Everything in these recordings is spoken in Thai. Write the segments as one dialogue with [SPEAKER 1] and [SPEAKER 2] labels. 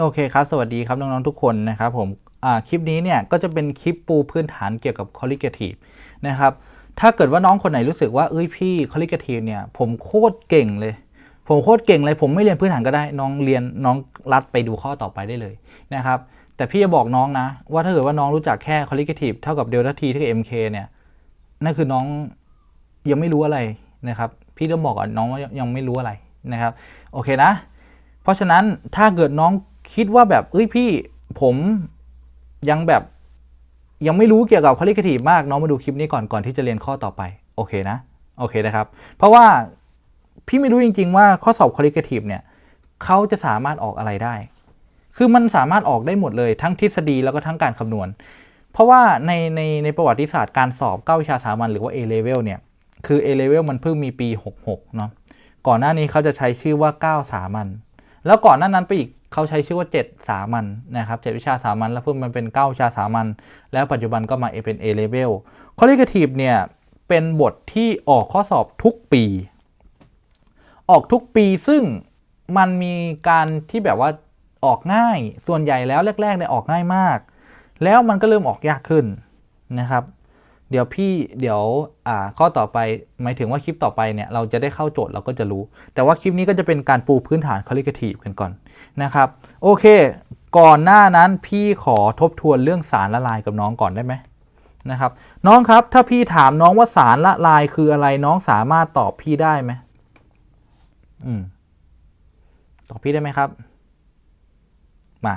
[SPEAKER 1] โอเคครับ สวัสดีครับ น้อง ๆ ทุกคนนะครับผมคลิปนี้เนี่ยก็จะเป็นคลิปปูพื้นฐานเกี่ยวกับ colligative นะครับ ถ้าเกิดว่าน้องคนไหนรู้สึกว่า เอ้ยพี่ colligative เนี่ยผมโคตรเก่งเลย ผมโคตรเก่งเลย ผมไม่เรียนพื้นฐานก็ได้น้องเรียนน้องรัดไปดูข้อต่อไปได้เลยนะครับ แต่พี่จะบอกน้องนะ ว่าถ้าเกิดว่าน้องรู้จักแค่ colligative เท่ากับ delta t เท่ากับ mk เนี่ยนั่นคือน้องยังไม่รู้อะไรนะครับ พี่ต้องบอกก่อนน้องว่ายังไม่รู้อะไรนะครับ โอเคนะ เพราะฉะนั้นถ้าเกิดน้อง คิดว่าแบบเอ้ยพี่ผมยังแบบยังไม่รู้เกี่ยวกับ qualitative มากน้องมาดูคลิปนี้ก่อนก่อนที่จะเรียนข้อต่อไปโอเคนะโอเคนะครับ เพราะว่าพี่ไม่รู้จริง ๆ ว่าข้อสอบ qualitative เนี่ยเขาจะสามารถออกอะไรได้ คือมันสามารถออกได้หมดเลยทั้งทฤษฎีแล้วก็ทั้งการคำนวณ เพราะว่าในในในประวัติศาสตร์การสอบ9วิชาสามัญหรือว่า A level เนี่ยคือ A level มันเพิ่งมีปี 66 เนาะก่อนหน้านี้เขาจะใช้ชื่อว่า 9 สามัญแล้วก่อนหน้านั้นไปอีก เขาใช้ชื่อว่า 7 สามัญนะครับ7วิชาสามัญแล้วเพิ่มมันเป็น 9 วิชาสามัญแล้วปัจจุบันก็มาเป็น A level qualitative เนี่ย เป็นบทที่ออกข้อสอบทุกปี ออกทุกปีซึ่งมันมีการที่แบบว่าออกง่ายส่วนใหญ่แล้วแรกๆเนี่ยออกง่ายมาก แล้วมันก็เริ่มออกยากขึ้นนะครับเดี๋ยวพี่เดี๋ยวอ่าข้อต่อไปหมายถึงว่าคลิปต่อไปเนี่ยเราจะได้เข้าโจทย์เราก็จะรู้ แต่ว่าคลิปนี้ก็จะเป็นการปูพื้นฐาน qualitative กันก่อน นะครับ โอเค ก่อนหน้านั้นพี่ขอทบทวนเรื่องสารละลายกับน้องก่อนได้ไหมนะครับ น้องครับถ้าพี่ถามน้องว่าสารละลายคืออะไรน้องสามารถตอบพี่ได้ไหมอืมตอบพี่ได้ไหมครับ มา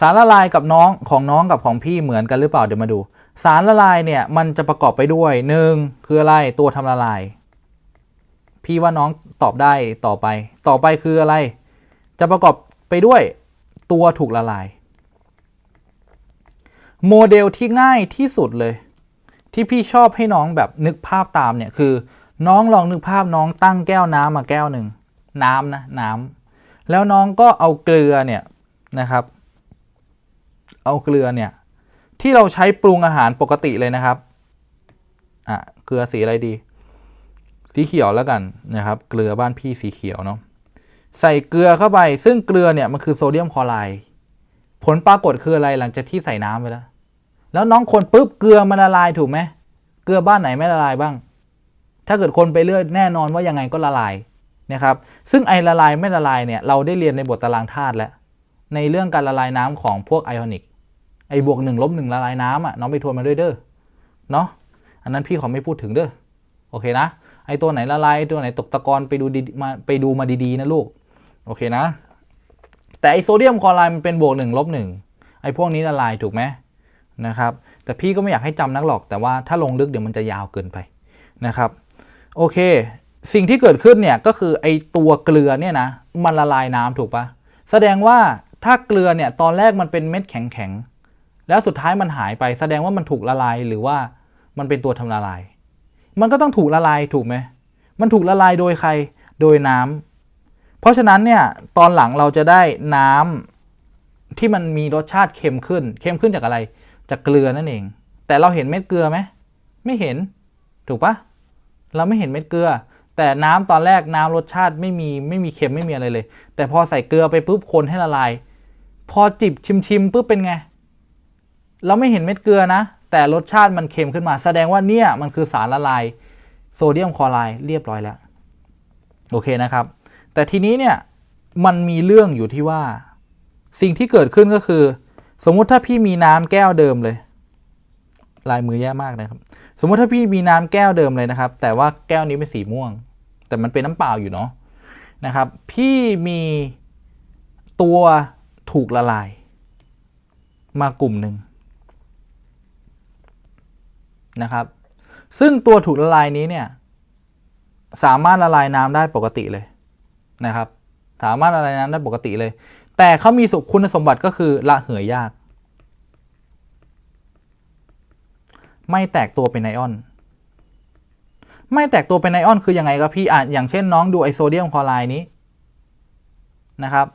[SPEAKER 1] สารละลายกับน้องของน้องกับของพี่เหมือนกันหรือเปล่าเดี๋ยวมาดู สารละลายเนี่ยมันจะประกอบไปด้วยหนึ่งคืออะไรตัวทำละลาย พี่ว่าน้องตอบได้ต่อไป ต่อไปคืออะไร จะประกอบไปด้วยตัวถูกละลาย โมเดลที่ง่ายที่สุดเลย ที่พี่ชอบให้น้องแบบนึกภาพตามเนี่ยคือ น้องลองนึกภาพน้องตั้งแก้วน้ำมาแก้วหนึ่งน้ำนะน้ำแล้วน้องก็เอาเกลือเนี่ยนะครับ เอาเกลือเนี่ยที่เราใช้ปรุงอาหารปกติเลยนะครับ อะ เกลือสีอะไรดี สีเขียวแล้วกันนะครับ เกลือบ้านพี่สีเขียวเนาะ ใส่เกลือเข้าไป ซึ่งเกลือเนี่ยมันคือโซเดียมคลอไรด์ผลปรากฏคืออะไรหลังจากที่ใส่น้ำไปแล้ว แล้วน้องคนปุ๊บเกลือมันละลายถูกไหมเกลือบ้านไหนไม่ละลายบ้าง ถ้าเกิดคนไปเรื่อยแน่นอนว่ายังไงก็ละลายนะครับ ซึ่งไอละลายไม่ละลายเนี่ยเราได้เรียนในบทตารางธาตุแล้ว ในเรื่องการละลายน้ำของพวกไอออนิก ไอบวกหนึ่งลบหนึ่งละลายน้ำอะน้องไปทวนมาด้วยเด้อ เนาะ อันนั้นพี่ขอไม่พูดถึงเด้อ โอเคนะ ไอตัวไหนละลายตัวไหนตกตะกอนไปดูดีมาไปดูมาดีๆนะลูก โอเคนะ แต่ไอโซเดียมคลอไรด์มันเป็นบวกหนึ่งลบหนึ่งไอ้พวกนี้ละลายถูกไหมนะครับแต่พี่ก็ไม่อยากให้จำนักหรอกแต่ว่าถ้าลงลึกเดี๋ยวมันจะยาวเกินไปนะครับโอเค สิ่งที่เกิดขึ้นเนี่ยก็คือไอตัวเกลือเนี่ยนะมันละลายน้ำถูกปะแสดงว่าถ้าเกลือเนี่ยตอนแรกมันเป็นเม็ดแข็งๆแล้วสุดท้ายมันหายไป แสดงว่ามันถูกละลายหรือว่ามันเป็นตัวทำละลาย มันก็ต้องถูกละลายถูกไหมมันถูกละลายโดยใครโดยน้ำ เพราะฉะนั้นเนี่ยตอนหลังเราจะได้น้ำที่มันมีรสชาติเค็มขึ้น เค็มขึ้นจากอะไร จากเกลือนั่นเอง แต่เราเห็นเม็ดเกลือไหมไม่เห็น ถูกปะเราไม่เห็นเม็ดเกลือ แต่น้ำตอนแรกน้ำรสชาติไม่มีไม่มีเค็มไม่มีอะไรเลย แต่พอใส่เกลือไปปุ๊บคนให้ละลาย พอจิบชิมชิมปุ๊บเป็นไง เราไม่เห็นเม็ดเกลือนะ แต่รสชาติมันเค็มขึ้นมา แสดงว่าเนี่ยมันคือสารละลาย โซเดียมคลอไรด์เรียบร้อยแล้ว โอเคนะครับ แต่ทีนี้เนี่ยมันมีเรื่องอยู่ที่ว่า สิ่งที่เกิดขึ้นก็คือ สมมุติถ้าพี่มีน้ำแก้วเดิมเลย ลายมือแย่มากนะครับ สมมุติถ้าพี่มีน้ำแก้วเดิมเลยนะครับ แต่ว่าแก้วนี้เป็นสีม่วง แต่มันเป็นน้ำเปล่าอยู่เนาะนะครับ พี่มีตัวถูกละลาย มากลุ่มหนึ่งนะครับ ซึ่งตัวถูกละลายนี้เนี่ยสามารถละลายน้ำได้ปกติเลย นะครับ สามารถละลายน้ำได้ปกติเลย แต่เขามีสุคุณสมบัติก็คือละเหยยาก ไม่แตกตัวเป็นไอออน ไม่แตกตัวเป็นไอออนคือยังไงครับพี่อะอย่างเช่นน้องดูไอโซเดียมคลอไรด์นี้นะครับ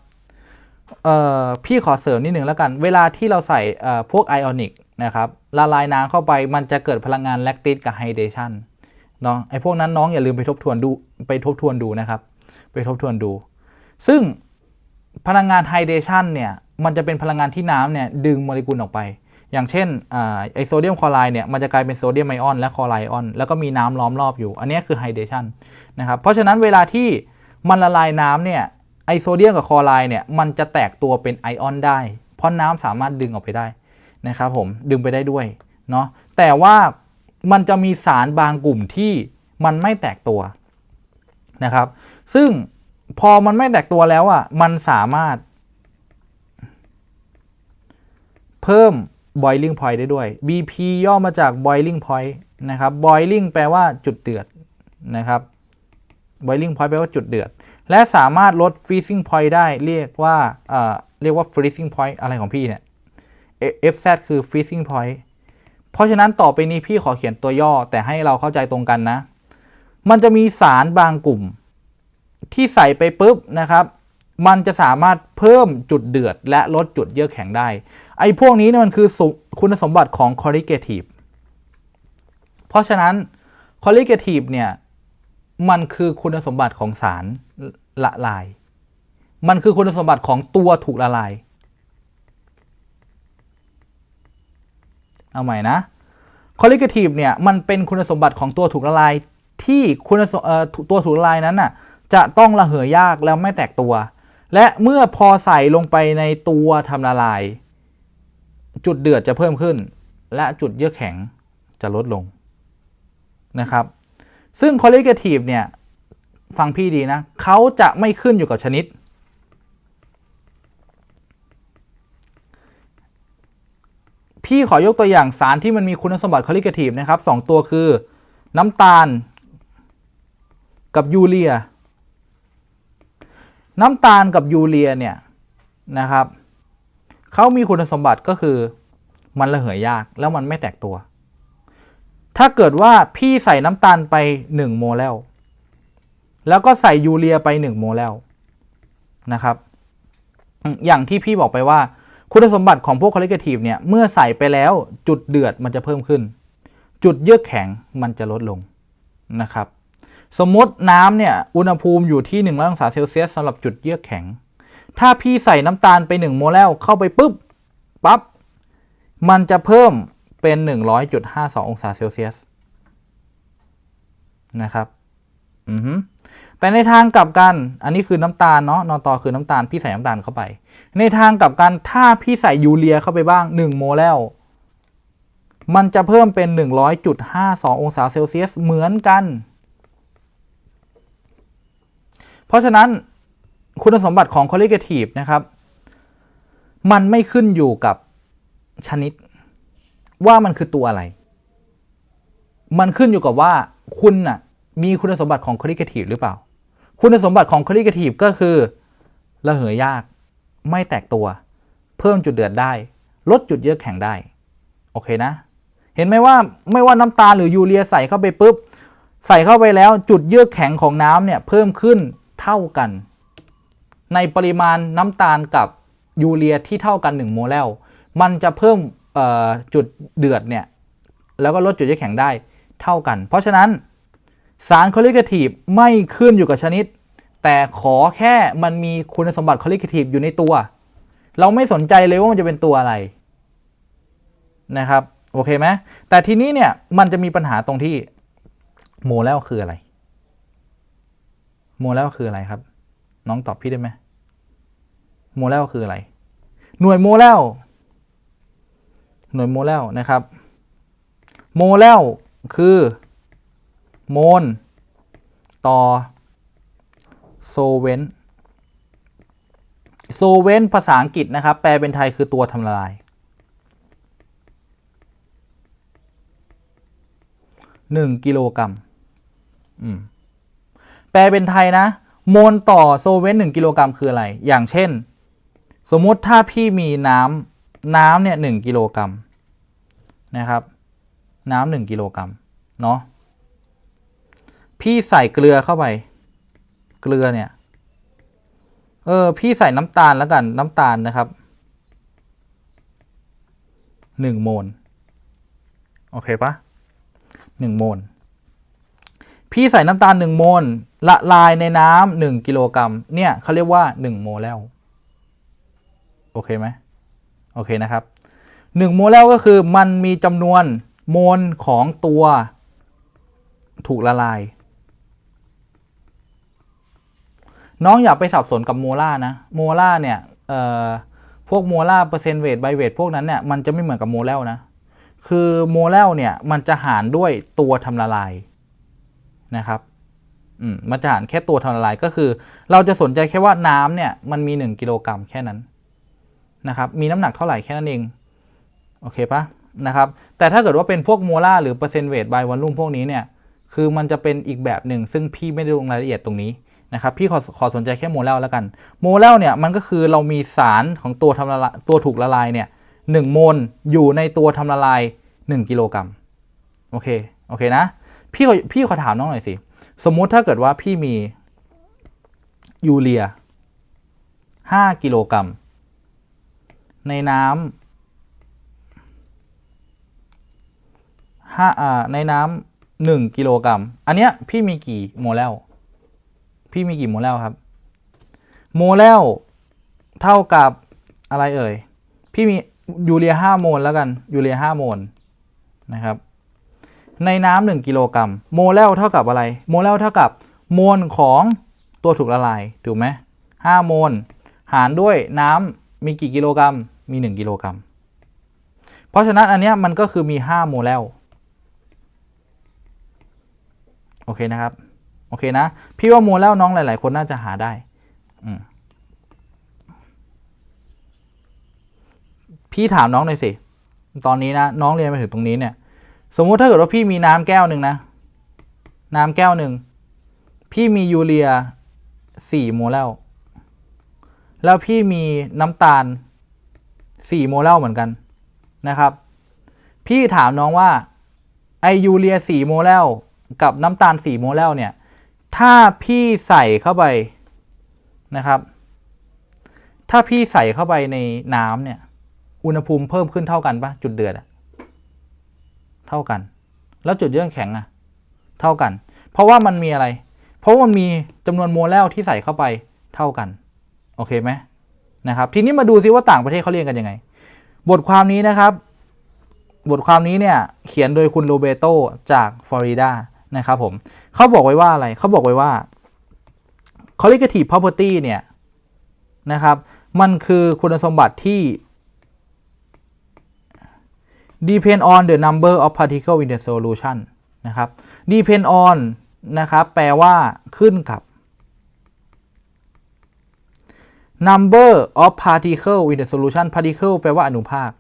[SPEAKER 1] เอ่อพี่ขอเสริมนิดหนึ่งแล้วกัน เวลาที่เราใส่เอ่อพวกไอออนิกนะครับละลายน้ำเข้าไปมันจะเกิดพลังงานแลคติสกับไฮเดชันเนาะไอพวกนั้นน้องอย่าลืมไปทบทวนดูไปทบทวนดูนะครับ ไปทบทวนดู ซึ่งพลังงานไฮเดชันเนี่ยมันจะเป็นพลังงานที่น้ำเนี่ยดึงโมเลกุลออกไป อย่างเช่นอไอโซเดียมคลอไรด์เนี่ยมันจะกลายเป็นโซเดียมไอออนและคลอไรด์ออน แล้วก็มีน้ำล้อมรอบอยู่ อันนี้คือไฮเดรชันนะครับเพราะฉะนั้นเวลาที่มันละลายน้ำเนี่ยไอโซเดียมกับคลอไรด์เนี่ยมันจะแตกตัวเป็นไอออนได้ เพราะน้ำสามารถดึงออกไปได้นะครับผมดึงไปได้ด้วยเนาะแต่ว่ามันจะมีสารบางกลุ่มที่มันไม่แตกตัว นะครับ ซึ่งพอมันไม่แตกตัวแล้วอะมันสามารถ เพิ่ม boiling point ได้ด้วย BP ย่อมาจาก boiling point นะครับ boiling แปลว่าจุดเดือดนะครับ boiling point แปลว่าจุดเดือด และสามารถลด freezing point ได้เรียกว่าเอ่อเรียกว่า freezing point อะไรของพี่เนี่ย FZ คือ freezing point เพราะฉะนั้นต่อไปนี้พี่ขอเขียนตัวย่อแต่ให้เราเข้าใจตรงกันนะ มันจะมีสารบางกลุ่ม ที่ใส่ไปปุ๊บนะครับ มันจะสามารถเพิ่มจุดเดือด และลดจุดเยือกแข็งได้ ไอ้พวกนี้เนี่ยมันคือคุณสมบัติของ corrigative เพราะฉะนั้น corrigative เนี่ยมันคือคุณสมบัติของสารละลาย มันคือคุณสมบัติของตัวถูกละลาย เอาใหม่นะ colligative เนี่ย มันเป็นคุณสมบัติของตัวถูกละลาย ที่คุณตัวถูกละลายนั้นน่ะจะต้องระเหยยากแล้วไม่แตกตัว และเมื่อพอใส่ลงไปในตัวทำละลาย จุดเดือดจะเพิ่มขึ้น และจุดเยือกแข็งจะลดลงนะครับ ซึ่ง colligative เนี่ยฟังพี่ดีนะเขาจะไม่ขึ้นอยู่กับชนิด พี่ขอยกตัวอย่างสารที่มันมีคุณสมบัติ colligative นะครับสองตัวคือน้ำตาล กับยูเรีย น้ำตาลกับยูเรียเนี่ยนะครับเขามีคุณสมบัติก็คือมันระเหยยากแล้วมันไม่แตกตัว ถ้าเกิดว่าพี่ใส่น้ำตาลไป 1 โมเลลแล้วก็ใส่ยูเรียไป 1 โมเลลนะครับ อย่างที่พี่บอกไปว่า คุณสมบัติของพวก colligative เนี่ย เมื่อใส่ไปแล้วจุดเดือดมันจะเพิ่มขึ้น จุดเยือกแข็งมันจะลดลงนะครับ สมมติน้ำเนี่ยอุณหภูมิอยู่ที่1องศาเซลเซียสสำหรับจุดเยือกแข็ง ถ้าพี่ใส่น้ำตาลไป 1 โมเลลเข้าไปปุ๊บปั๊บมันจะเพิ่มเป็น 100.52 องศาเซลเซียสนะครับอือฮึแต่ในทางกลับกัน อันนี้คือน้ำตาลเนาะ นอตอคือน้ำตาล พี่ใส่น้ำตาลเข้าไป ในทางกลับกัน ถ้าพี่ใส่ยูเรียเข้าไปบ้าง 1 โมเลลมันจะเพิ่มเป็น 100.52 องศาเซลเซียสเหมือนกัน เพราะฉะนั้นคุณสมบัติของ colligative นะครับ มันไม่ขึ้นอยู่กับชนิด ว่ามันคือตัวอะไร มันขึ้นอยู่กับว่าคุณน่ะมีคุณสมบัติของ colligative หรือเปล่า คุณสมบัติของ colligative ก็คือระเหยยาก ไม่แตกตัว เพิ่มจุดเดือดได้ ลดจุดเยือกแข็งได้ โอเคนะ เห็นไหมว่าไม่ว่าน้ำตาลหรือยูเรียใส่เข้าไปปุ๊บใส่เข้าไปแล้วจุดเยือกแข็งของน้ำเนี่ยเพิ่มขึ้น เท่ากัน ในปริมาณน้ำตาลกับยูเรียที่เท่ากัน 1 โมเลลมันจะเพิ่มจุดเดือดเนี่ยแล้วก็ลดจุดเยือกแข็งได้เท่ากัน เพราะฉะนั้นสาร colligative ไม่ขึ้นอยู่กับชนิด แต่ขอแค่มันมีคุณสมบัติ colligative อยู่ในตัว เราไม่สนใจเลยว่ามันจะเป็นตัวอะไรนะครับโอเคไหมแต่ทีนี้เนี่ยมันจะมีปัญหาตรงที่โมเลลคืออะไร โมเลลคืออะไรครับ น้องตอบพี่ได้ไหมโมเลลคืออะไร หน่วยโมเลลหน่วยโมเลลนะครับ โมเลลคือโมลต่อโซเวนโซเวนภาษาอังกฤษนะครับ แปลเป็นไทยคือตัวทำละลาย1กิโลกรัมอืม ลเป็นไทยนะโมลต่อโซเวน1กิโลกรัมคืออะไร อย่างเช่น สมมุติถ้าพี่มีน้ำน้ำเนี่ย1กิโลกรัมนะครับ น้ำหนึ่งกิโลกรัมเนาะพี่ใส่เกลือเข้าไป เกลือเนี่ยเออพี่ใส่น้ำตาลแล้วกันน้ำตาลนะครับหนึ่งโมลโอเคปะหนึ่งโมล พี่ใส่น้ำตาลหนึ่งโมลละลายในน้ำหนึ่งกิโลกรัมเนี่ยเขาเรียกว่าหนึ่งโมลแล้วโอเคไหมโอเคนะครับ 1 โมเลลก็คือมันมีจำนวนโมลของตัวถูกละลาย น้องอย่าไปสับสนกับโมล่านะโมล่าเนี่ยพวกโมล่าเปอร์เซนต์เวทไบเวทพวกนั้นเนี่ยมันจะไม่เหมือนกับโมเลลนะคือโมเลลเนี่ยมันจะหารด้วยตัวทำละลาย นะครับมมันจารแค่ตัวทำละลายก็คือ เราจะสนใจแค่ว่าน้ำเนี่ยมันมี 1 กิโลกรัมแค่นั้นนะครับมีน้ำหนักเท่าไหร่แค่นั้นเองโอเคปะนะครับแต่ถ้าเกิดว่าเป็นพวกโมลาร์หรือเปอร์เซนต์เวทบายวอลลุ่มพวกนี้เนี่ยคือมันจะเป็นอีกแบบหนึ่ง ซึ่งพี่ไม่ได้ลงรายละเอียดตรงนี้นะครับพี่ขอขอสนใจแค่โมเลลแล้วกันโมเลลเนี่ยมันก็คือเรามีสารของตัวทำละลายตัวถูกละลายเนี่ยหนึ่งโมลอยู่ในตัวทำละลาย 1 กิโลกรัมโอเคโอเคนะ พี่ขอพี่ขอถามน้องหน่อยสิ สมมุติถ้าเกิดว่าพี่มี ยูเรีย5กิโลกรัม ในน้ำห้าอ่าในน้ำหนึ่งกิโลกรัม อันเนี้ยพี่มีกี่โมเลลพี่มีกี่โมเลลครับ โมเลลเท่ากับอะไรเอ่ย พี่มียูเรียห้าโมลแล้วกัน ยูเรียห้าโมลนะครับ ในน้ำหนึ่งกิโลกรัมโมเลลเท่ากับอะไร โมเลลเท่ากับมวลของตัวถูกละลายถูกไหมห้าโมลหารด้วยน้ำมีกี่กิโลกรัมมี 1 กิโลกรัม เพราะฉะนั้นอันเนี้ยมันก็คือมี 5 โมเลลโอเคนะครับ โอเคนะ พี่ว่าโมเลลน้องหลาย ๆ คนน่าจะหาได้พี่ถามน้องหน่อยสิ ตอนนี้นะ น้องเรียนมาถึงตรงนี้เนี่ย สมมุติถ้าเกิดว่าพี่มีน้ำแก้วหนึ่งนะ น้ำแก้วหนึ่ง พี่มียูเรีย4โมเลลแล้วพี่มีน้ำตาล4โมเลลเหมือนกันนะครับ พี่ถามน้องว่าไอยูเรีย4โมเลลกับน้ำตาล4โมเลลเนี่ย ถ้าพี่ใส่เข้าไปนะครับ ถ้าพี่ใส่เข้าไปในน้ำเนี่ย อุณหภูมิเพิ่มขึ้นเท่ากันปะจุดเดือดอะ เท่ากัน แล้วจุดเยื่อแข็งอะเท่ากัน เพราะว่ามันมีอะไร เพราะมันมีจำนวนโมเลลที่ใส่เข้าไปเท่ากัน โอเคไหมนะครับ ทีนี้มาดูซิว่าต่างประเทศเขาเรียนกันยังไง บทความนี้นะครับ บทความนี้เนี่ยเขียนโดยคุณโรเบโตจากฟลอริดานะครับผมเขาบอกไว้ว่าอะไรเขาบอกไว้ว่า colligative property เนี่ยนะครับ มันคือคุณสมบัติที่ depend on the number of particle in the solution นะครับ depend on นะครับ แปลว่าขึ้นกับ number of particle in the solution particle แปลว่าอนุภาค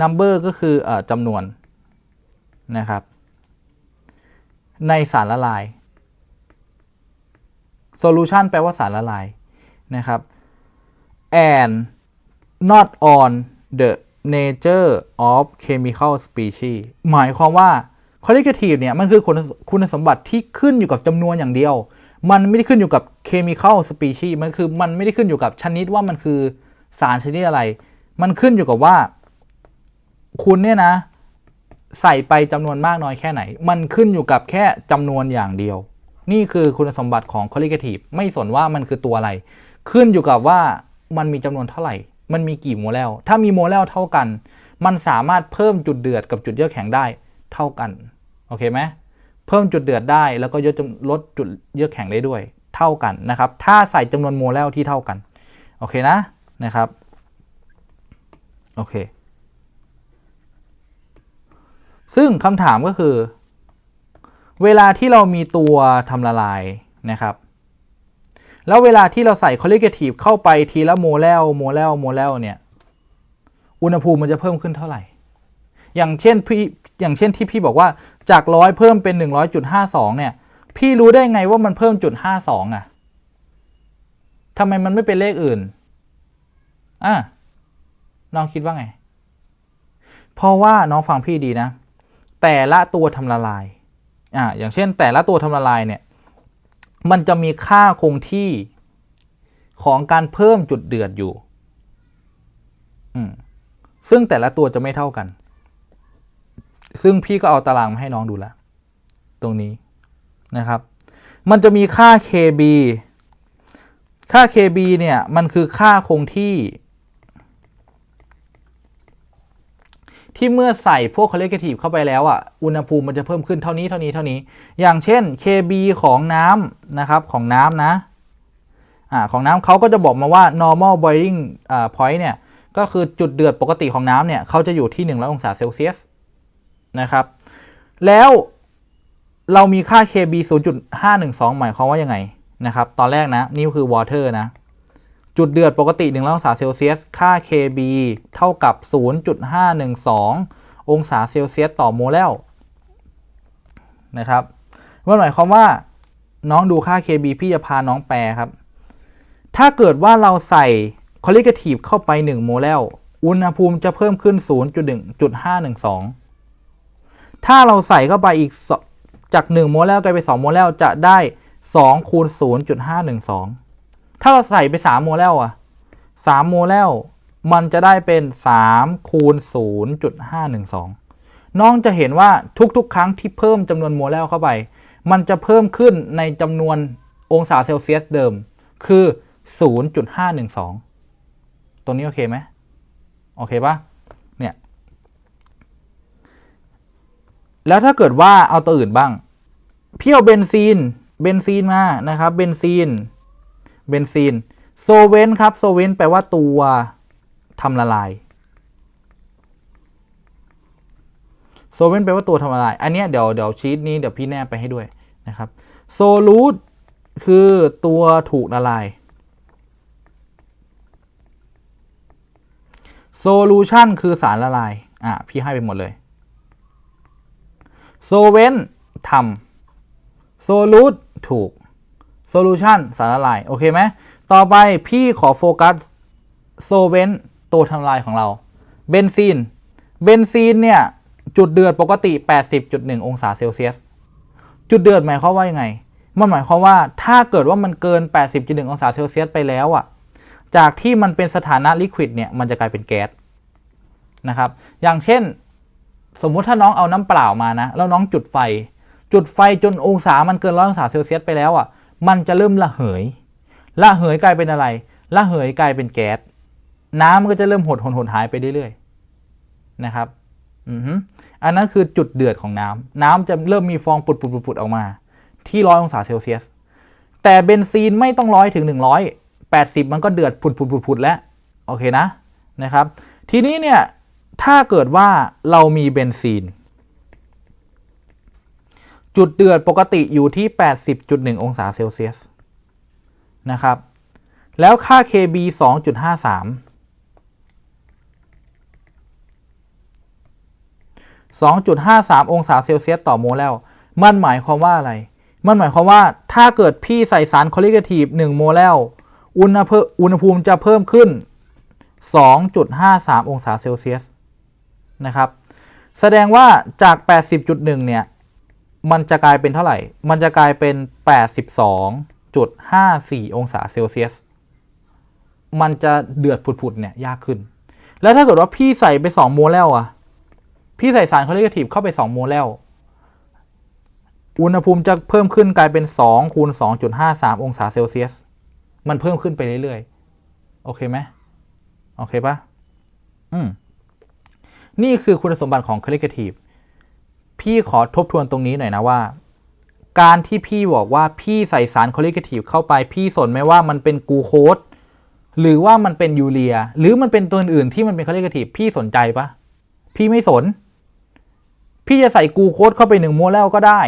[SPEAKER 1] number ก็คืออจำนวน นะครับ ในสารละลาย solution แปลว่าสารละลาย นะครับ and not on the nature of chemical species หมายความว่า qualitative เนี่ยมันคือคุณคุณสมบัติที่ขึ้นอยู่กับจำนวนอย่างเดียว มันไม่ได้ขึ้นอยู่กับ chemical species มันคือมันไม่ได้ขึ้นอยู่กับชนิดว่ามันคือสารชนิดอะไร มันขึ้นอยู่กับว่า คุณเนี่ยนะ ใส่ไปจำนวนมากน้อยแค่ไหน มันขึ้นอยู่กับแค่จำนวนอย่างเดียว นี่คือคุณสมบัติของ qualitative ไม่สนว่ามันคือตัวอะไร ขึ้นอยู่กับว่ามันมีจำนวนเท่าไหร่ มันมีกี่โมเลลถ้ามีโมเลลเท่ากัน มันสามารถเพิ่มจุดเดือดกับจุดเยือกแข็งได้เท่ากันโอเคไหมเพิ่มจุดเดือดได้แล้วก็ลดลดจุดเยือกแข็งได้ด้วย เท่ากันนะครับ ถ้าใส่จำนวนโมเลลที่เท่ากันโอเคนะนะครับโอเค ซึ่งคำถามก็คือ เวลาที่เรามีตัวทำละลายนะครับ แล้วเวลาที่เราใส่ colligative เข้าไปทีละโมเลลโมเลลโมเลลเนี่ย อุณหภูมิมันจะเพิ่มขึ้นเท่าไหร่ อย่างเช่นพี่อย่างเช่นที่พี่บอกว่าจากร้อยเพิ่มเป็น 100.52 เนี่ย พี่รู้ได้ไงว่ามันเพิ่มจุด52อะทำไมมันไม่เป็นเลขอื่น อะ น้องคิดว่าไง เพราะว่าน้องฟังพี่ดีนะ แต่ละตัวทำละลาย อ่าอย่างเช่นแต่ละตัวทำละลายเนี่ย มันจะมีค่าคงที่ของการเพิ่มจุดเดือดอยู่ซึ่งแต่ละตัวจะไม่เท่ากัน ซึ่งพี่ก็เอาตารางมาให้น้องดูแล้ว ตรงนี้นะครับ มันจะมีค่า KB ค่า KB เนี่ย มันคือค่าคงที่ ที่เมื่อใส่พวกคอเลกทีฟเข้าไปแล้วอะอุณหภูมิมันจะเพิ่มขึ้นเท่านี้เท่านี้เท่านี้ อย่างเช่น KB ของน้ำนะครับของน้ำนะอ่าของน้ำเขาก็จะบอกมาว่า normal boiling อ่า point เนี่ยก็คือจุดเดือดปกติของน้ำเนี่ยเขาจะอยู่ที่ 100 องศาเซลเซียสนะครับ แล้วเรามีค่า KB 0.512 หมายความว่ายังไงนะครับ ตอนแรกนะ นี่คือ water นะ จุดเดือดปกติ1องศาเซลเซียส ค่า KB เท่ากับ 0.512 องศาเซลเซียสต่อโมเลลนะครับมันหมายความว่าน้องดูค่า KB พี่จะพาน้องแปลครับ ถ้าเกิดว่าเราใส่คอลิเกทีฟเข้าไป 1 โมเลลอุณหภูมิจะเพิ่มขึ้น 0.1.512 ถ้าเราใส่เข้าไปอีกจาก 1 โมเลลกลายเป็น2โมเลลจะได้2คูณ0.512 ถ้าเราใส่ไป 3 โมเลลอะ3โมเลลมันจะได้เป็น 3 คูณ 0.512 น้องจะเห็นว่าทุกๆ ครั้งที่เพิ่มจำนวนโมเลลเข้าไป มันจะเพิ่มขึ้นในจำนวนองศาเซลเซียสเดิม คือ 0.512ตรงนี้โอเคไหม โอเคปะเนี่ย แล้วถ้าเกิดว่าเอาตัวอื่นบ้างพี่เอาเบนซีน เบนซีนมานะครับ เบนซีน เบนซีนโซเวนครับโซเวนแปลว่าตัวทำละลายโซเวนแปลว่าตัวทำละลาย อันนี้เดี๋ยวเดี๋ยวชีตนี้เดี๋ยวพี่แนบไปให้ด้วยนะครับโซลูดคือตัวถูกละลายโซลูชันคือสารละลาย อะ พี่ให้ไปหมดเลยโซเวนทำโซลูดถูก โซลูชันสารละลาย โอเคไหม ต่อไปพี่ขอโฟกัสโซเวนตัวทำลายของเรา เบนซีน เบนซีนเนี่ย จุดเดือดปกติ 80.1 องศาเซลเซียส จุดเดือดหมายความว่ายังไง มันหมายความว่าถ้าเกิดว่ามันเกิน 80.1 องศาเซลเซียสไปแล้วอะจากที่มันเป็นสถานะลิควิดเนี่ย มันจะกลายเป็นแก๊สนะครับ อย่างเช่น สมมุติถ้าน้องเอาน้ำเปล่ามานะ แล้วน้องจุดไฟ จุดไฟจนองศามันเกินร้อยองศาเซลเซียสไปแล้วอะ มันจะเริ่มระเหย ระเหยกลายเป็นอะไร ระเหยกลายเป็นแก๊ส น้ำก็จะเริ่มหดหดหดหายไปเรื่อยๆ นะครับ อันนั้นคือจุดเดือดของน้ำ น้ำจะเริ่มมีฟองปุดปุดปุดปุดออกมา ที่ร้อยองศาเซลเซียส แต่เบนซีนไม่ต้องร้อยถึง180มันก็เดือดผุดผุดผุดผุดแล้ว โอเคนะ นะครับ ทีนี้เนี่ย ถ้าเกิดว่าเรามีเบนซีน จุดเดือดปกติอยู่ที่ 80.1 องศาเซลเซียสนะครับ แล้วค่า KB 2.53 2.53 องศาเซลเซียสต่อโมเลลมันหมายความว่าอะไร มันหมายความว่าถ้าเกิดพี่ใส่สารคอลิเกทีฟ1โมเลลอุณหอุณหภูมิจะเพิ่มขึ้น 2.53 องศาเซลเซียสนะครับ แสดงว่าจาก 80.1 เนี่ย มันจะกลายเป็นเท่าไหร่ มันจะกลายเป็น 82.54 องศาเซลเซียส มันจะเดือดผุดๆเนี่ยยากขึ้น แล้วถ้าเกิดว่าพี่ใส่ไป 2 โมเลลอะพี่ใส่สารคอลิเกทีฟเข้าไป 2 โมเลลอุณหภูมิจะเพิ่มขึ้นกลายเป็น 2 คูณ 2.53 องศาเซลเซียส มันเพิ่มขึ้นไปเรื่อยๆ โอเคไหมโอเคปะอืม นี่คือคุณสมบัติของคลิเกทีฟ พี่ขอทบทวนตรงนี้หน่อยนะว่า การที่พี่บอกว่าพี่ใส่สารคอลิเกทีฟเข้าไปพี่สนไหมว่ามันเป็นกูโคสหรือว่ามันเป็นยูเรีย หรือมันเป็นตัวอื่นที่มันเป็นคอลิเกทีฟพี่สนใจปะพี่ไม่สน พี่จะใส่กูโคสเข้าไป1โมเลลก็ได้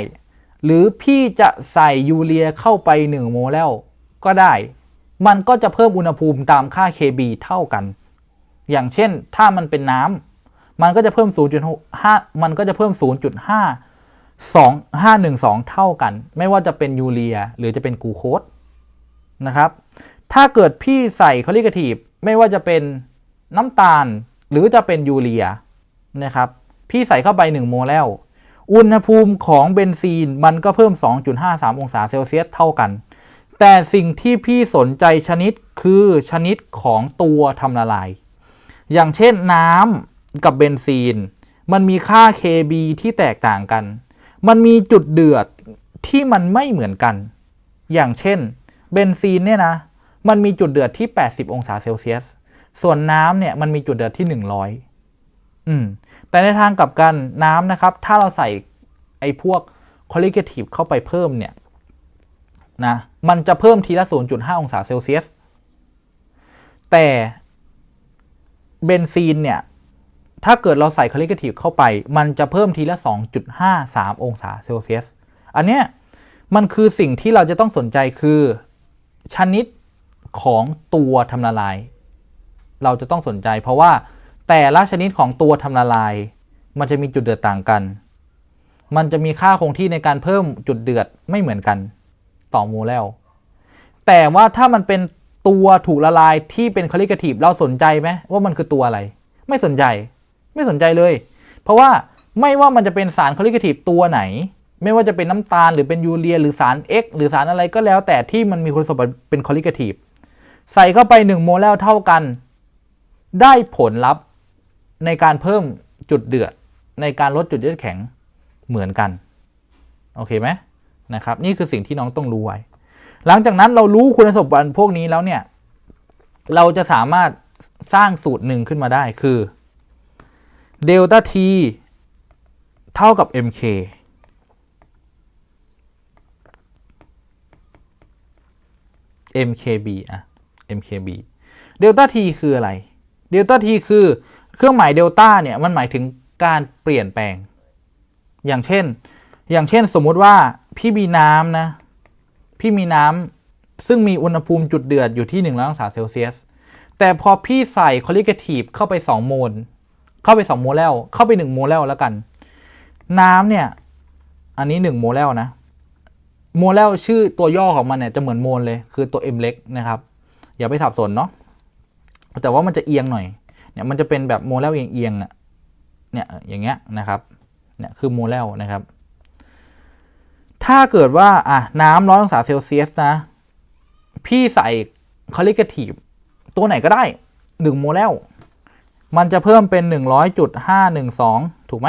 [SPEAKER 1] หรือพี่จะใส่ยูเรียเข้าไป1โมเลลก็ได้ มันก็จะเพิ่มอุณหภูมิตามค่า KB เท่ากัน อย่างเช่นถ้ามันเป็นน้ำ มันก็จะเพิ่ม 0.5 มันก็จะเพิ่ม 0.5 2512 เท่ากัน ไม่ว่าจะเป็นยูเรีย หรือจะเป็นกูโคสนะครับ ถ้าเกิดพี่ใส่คอลิกทีฟไม่ว่าจะเป็นน้ำตาลหรือจะเป็นยูเรียนะครับ พี่ใส่เข้าไป 1 โมเลลอุณหภูมิของเบนซีนมันก็เพิ่ม 2.53 องศาเซลเซียสเท่ากัน แต่สิ่งที่พี่สนใจชนิดคือชนิดของตัวทำละลาย อย่างเช่นน้ำ กับเบนซีน มันมีค่า KB ที่แตกต่างกัน มันมีจุดเดือดที่มันไม่เหมือนกัน อย่างเช่น เบนซีนเนี่ยนะ มันมีจุดเดือดที่ 80 องศาเซลเซียส ส่วนน้ำเนี่ยมันมีจุดเดือดที่ 100 อืม แต่ในทางกลับกันน้ำนะครับ ถ้าเราใส่ไอ้พวกคอลลิเกทีฟเข้าไปเพิ่มเนี่ยนะ มันจะเพิ่มทีละ 0.5 องศาเซลเซียส แต่เบนซีนเนี่ย ถ้าเกิดเราใส่คอลลิเกทีฟเข้าไป มันจะเพิ่มทีละ 2.53 องศาเซลเซียส อันเนี้ยมันคือสิ่งที่เราจะต้องสนใจคือชนิดของตัวทำละลาย เราจะต้องสนใจ เพราะว่าแต่ละชนิดของตัวทำละลาย มันจะมีจุดเดือดต่างกัน มันจะมีค่าคงที่ในการเพิ่มจุดเดือดไม่เหมือนกัน ต่อโมเลลแต่ว่าถ้ามันเป็นตัวถูกละลายที่เป็นคอลลิเกทีฟเราสนใจไหมว่ามันคือตัวอะไร ไม่สนใจ ไม่สนใจเลย เพราะว่าไม่ว่ามันจะเป็นสารคอลิกทีฟตัวไหน ไม่ว่าจะเป็นน้ำตาลหรือเป็นยูเรีย หรือสาร X หรือสารอะไรก็แล้ว แต่ที่มันมีคุณสมบัติเป็นคอลิกทีฟใส่เข้าไป 1 โมเลลเท่ากัน ได้ผลลัพธ์ในการเพิ่มจุดเดือด ในการลดจุดเยือดแข็งเหมือนกัน โอเคไหมนะครับนี่คือสิ่งที่น้องต้องรู้ไว้ หลังจากนั้นเรารู้คุณสมบัติพวกนี้แล้วเนี่ย เราจะสามารถสร้างสูตรหนึ่งขึ้นมาได้คือ เดลต้าทีเท่ากับ mk mkb อะ mkb เดลต้าทีคืออะไรเดลต้าทีคือเครื่องหมายเดลต้าเนี่ยมันหมายถึงการเปลี่ยนแปลง อย่างเช่น อย่างเช่นสมมุติว่าพี่มีน้ำนะ พี่มีน้ำซึ่งมีอุณหภูมิจุดเดือดอยู่ที่1ร้อยองศาเซลเซียส แต่พอพี่ใส่คอลลิเกทีฟเข้าไป 2 โมล เข้าไป 2 โมเลลเข้าไป 1 โมเลลแล้วกัน น้ำเนี่ย อันนี้ 1 โมเลลนะ โมเลลชื่อตัวย่อของมันเนี่ยจะเหมือนโมลเลย คือตัว m เล็กนะครับ อย่าไปสับสนเนาะ แต่ว่ามันจะเอียงหน่อย เนี่ยมันจะเป็นแบบโมเลลเอียงๆอะ เนี่ยอย่างเงี้ยนะครับ เนี่ยคือโมเลลนะครับ ถ้าเกิดว่าอะน้ำร้อยองศาเซลเซียสนะ พี่ใส่คอลลิเกทีฟตัวไหนก็ได้หนึ่งโมเลล มันจะเพิ่มเป็นหนึ่งร้อยจุดห้าหนึ่งสองถูกไหม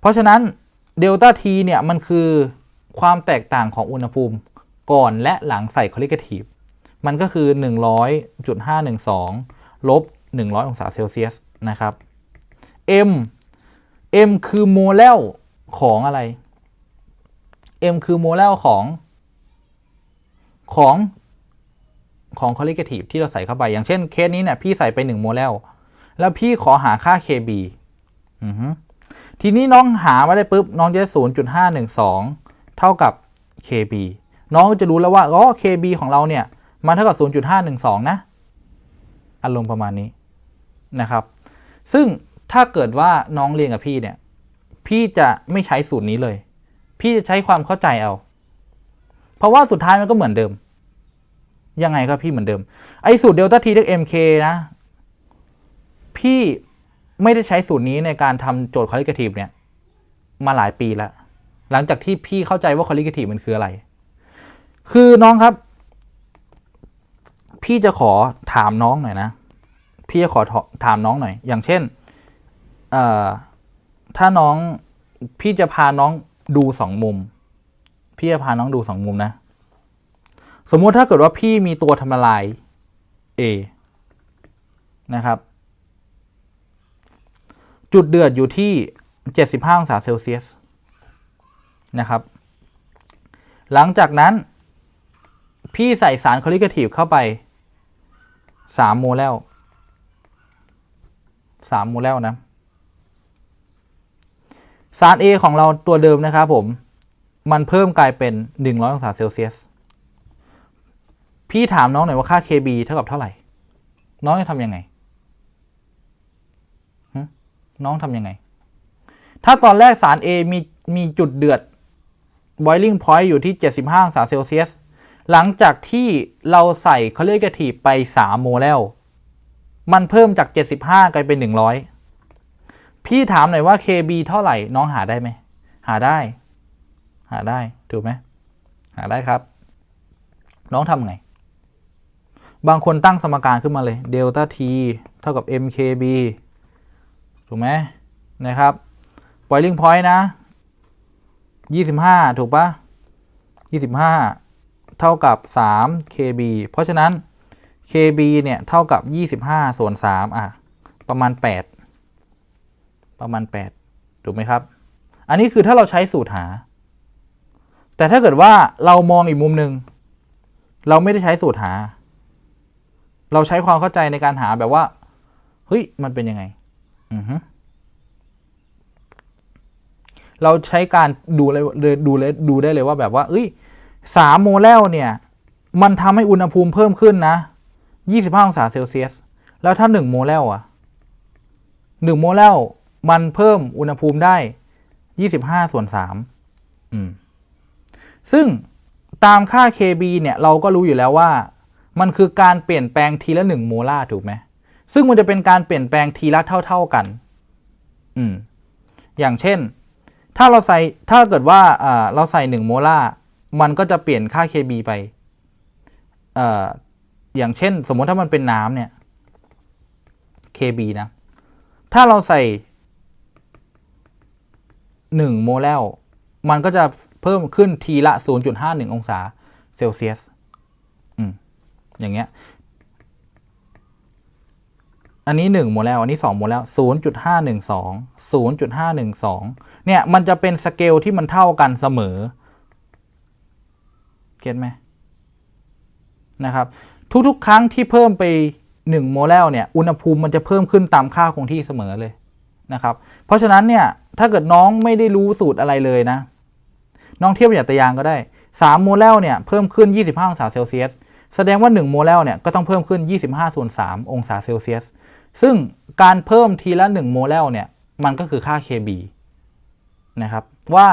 [SPEAKER 1] เพราะฉะนั้นเดลต้าทีเนี่ยมันคือความแตกต่างของอุณหภูมิก่อนและหลังใส่คอลลิเกทีฟมันก็คือ 100.512 ลบ 100 องศาเซลเซียสนะครับ m m คือโมเลลของอะไร m คือโมเลลของของ ของคอลลิเกทีฟที่เราใส่เข้าไป อย่างเช่นเคสนี้เนี่ยพี่ใส่ไป1โมเลลแล้วพี่ขอหาค่า kb อือฮึทีนี้น้องหามาได้ปุ๊บ น้องจะได้0.512เท่ากับ kb น้องจะรู้แล้วว่าอ๋อ kb ของเราเนี่ย มันเท่ากับ0.512นะ อารมณ์ประมาณนี้นะครับ ซึ่งถ้าเกิดว่าน้องเรียนกับพี่เนี่ย พี่จะไม่ใช้สูตรนี้เลย พี่จะใช้ความเข้าใจเอา เพราะว่าสุดท้ายมันก็เหมือนเดิม ยังไงก็พี่เหมือนเดิม ไอ้สูตรเดลต้าทีเรียก MK นะ พี่ไม่ได้ใช้สูตรนี้ในการทำโจทย์คอลลิเกทีฟเนี่ย มาหลายปีแล้ว หลังจากที่พี่เข้าใจว่าคอลลิเกทีฟมันคืออะไร คือน้องครับ พี่จะขอถามน้องหน่อยนะ พี่จะขอถามน้องหน่อย อย่างเช่น เอ่อ ถ้าน้องพี่จะพาน้องดูสองมุม พี่จะพาน้องดูสองมุมนะ สมมุติถ้าเกิดว่าพี่มีตัวทำละลาย A นะครับ จุดเดือดอยู่ที่ 75 องศาเซลเซียสนะครับ หลังจากนั้น พี่ใส่สารคอลิเกทีฟเข้าไปสามโมเลลสามโมเลลนะ สาร A ของเราตัวเดิมนะครับผม มันเพิ่มกลายเป็น 100 องศาเซลเซียส พี่ถามน้องหน่อยว่าค่า KB เท่ากับเท่าไหร่ น้องจะทำยังไงน้องทำยังไง ถ้าตอนแรกสาร A มีมีจุดเดือด boiling point อยู่ที่ 75องศาเซลเซียส หลังจากที่เราใส่คอลลิเกทีไป 3 โมเลลมันเพิ่มจาก 75 กลายเป็น 100 พี่ถามหน่อยว่า KB เท่าไหร่ น้องหาได้ไหม หาได้ หาได้ ถูกไหม หาได้ครับ น้องทำไง บางคนตั้งสมการขึ้นมาเลยเดลต้า t เท่ากับ mkb ถูกไหมนะครับ boiling point นะ 25 ถูกปะ25 เท่ากับ 3 kb เพราะฉะนั้น kb เนี่ย เท่ากับ 25 ส่วน 3 อะ ประมาณ 8 ประมาณ 8 ถูกไหมครับ อันนี้คือถ้าเราใช้สูตรหา แต่ถ้าเกิดว่าเรามองอีกมุมหนึ่ง เราไม่ได้ใช้สูตรหา เราใช้ความเข้าใจในการหาแบบว่า เฮ้ย มันเป็นยังไง อือฮึเราใช้การดูเลยดูเลยดูได้เลยว่าแบบว่า เอ้ยสามโมเลลเนี่ย มันทำให้อุณหภูมิเพิ่มขึ้นนะ25องศาเซลเซียส แล้วถ้า1โมเลลอะ1โมเลลมันเพิ่มอุณหภูมิได้25ส่วน3อืม ซึ่งตามค่า KB เนี่ย เราก็รู้อยู่แล้วว่า มันคือการเปลี่ยนแปลงทีละ1โมลาร์ถูกไหมซึ่งมันจะเป็นการเปลี่ยนแปลงทีละเท่า ๆกัน อืม อย่างเช่น ถ้าเราใส่ ถ้าเกิดว่าเราใส่1โมลาร์มันก็จะเปลี่ยนค่า KB ไป เอ่อ อย่างเช่น สมมติถ้ามันเป็นน้ำเนี่ย KB นะ ถ้าเราใส่1โมเลลมันก็จะเพิ่มขึ้นทีละ 0.51 องศาเซลเซียส อย่างเงี้ย อันนี้1โมเลลอันนี้2โมเลล0.512 0.512 เนี่ย มันจะเป็นสเกลที่มันเท่ากันเสมอ เก็ตไหมนะครับ ทุกๆ ครั้งที่เพิ่มไป 1 โมเลลเนี่ย อุณหภูมิมันจะเพิ่มขึ้นตามค่าคงที่เสมอเลยนะครับ เพราะฉะนั้นเนี่ย ถ้าเกิดน้องไม่ได้รู้สูตรอะไรเลยนะ น้องเทียบหยัดตะยางก็ได้ 3 โมเลลเนี่ย เพิ่มขึ้น 25 องศาเซลเซียส แสดงว่า 1 โมเลลเนี่ยก็ต้องเพิ่มขึ้น 25 ส่วน 3 องศาเซลเซียส ซึ่งการเพิ่มทีละ 1 โมเลลเนี่ยมันก็คือค่า KB นะครับว่า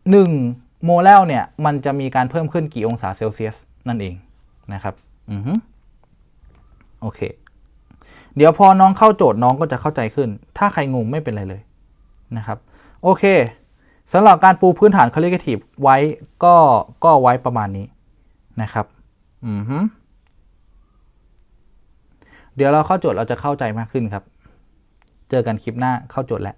[SPEAKER 1] 1 โมเลลเนี่ยมันจะมีการเพิ่มขึ้นกี่องศาเซลเซียสนั่นเองนะครับอือฮึโอเค เดี๋ยวพอน้องเข้าโจทย์น้องก็จะเข้าใจขึ้น ถ้าใครงงไม่เป็นไรเลยนะครับโอเคสำหรับการปูพื้นฐาน calligraphy ไว้ก็ก็ไว้ประมาณนี้นะครับ อือฮึเดี๋ยวเราเข้าโจทย์เราจะเข้าใจมากขึ้นครับ เจอกันคลิปหน้าเข้าโจทย์แล้ว